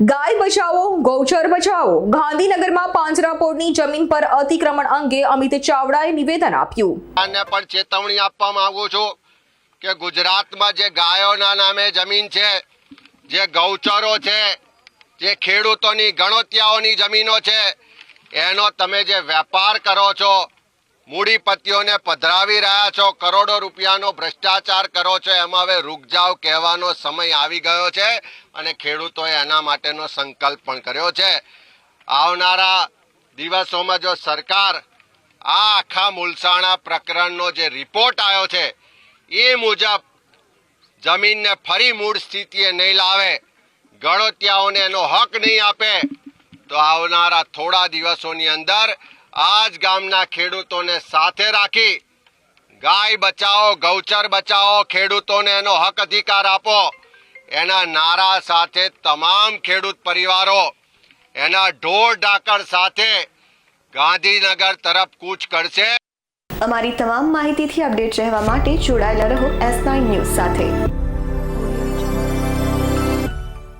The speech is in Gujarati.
ગાય બચાવો, ગૌચર બચાવો. ગાંધીનગરમાં પાંજરાપોળની જમીન પર અતિક્રમણ અંગે અમિત ચાવડાએ નિવેદન આપ્યું. અને પણ ચેતવણી આપવા માંગુ છું કે ગુજરાતમાં જે ગાયોના નામે જમીન છે, જે ગૌચરો છે, જે ખેડૂતોની ગણોતિયાઓની જમીનો છે, એનો તમે જે વેપાર કરો છો મૂડીપતિઓને પધરાવી રહ્યા છો. કરોડો રૂપિયાનો ભ્રષ્ટાચાર કરો છો. એમાં હવે રૂકજાવ કહેવાનો સમય આવી ગયો છે અને ખેડૂતોએ એના માટેનો સંકલ્પ પણ કર્યો છે. આવનારા દિવસોમાં જો સરકાર આ આખા મુલસાણા પ્રકરણનો જે રિપોર્ટ આવ્યો છે, એ મુજબ જમીનને ફરી મૂળ સ્થિતિએ નહીં લાવે, ગણોતિયાઓને એનો હક નહીં આપે, તો આવનારા થોડા દિવસોની અંદર આ જ ગામના ખેડૂતોને સાથે રાખી ગાય બચાવો, ગૌચર બચાવો, ખેડૂતોને એનો હક અધિકાર આપો. એના નારા સાથે તમામ ખેડૂત પરિવારો, એના ઢોર ઢાકર સાથે ગાંધીનગર તરફ કૂચ કરશે. અમારી તમામ માહિતીથી અપડેટ રહેવા માટે જોડાયેલા રહો એસ નાઇન ન્યૂઝ સાથે.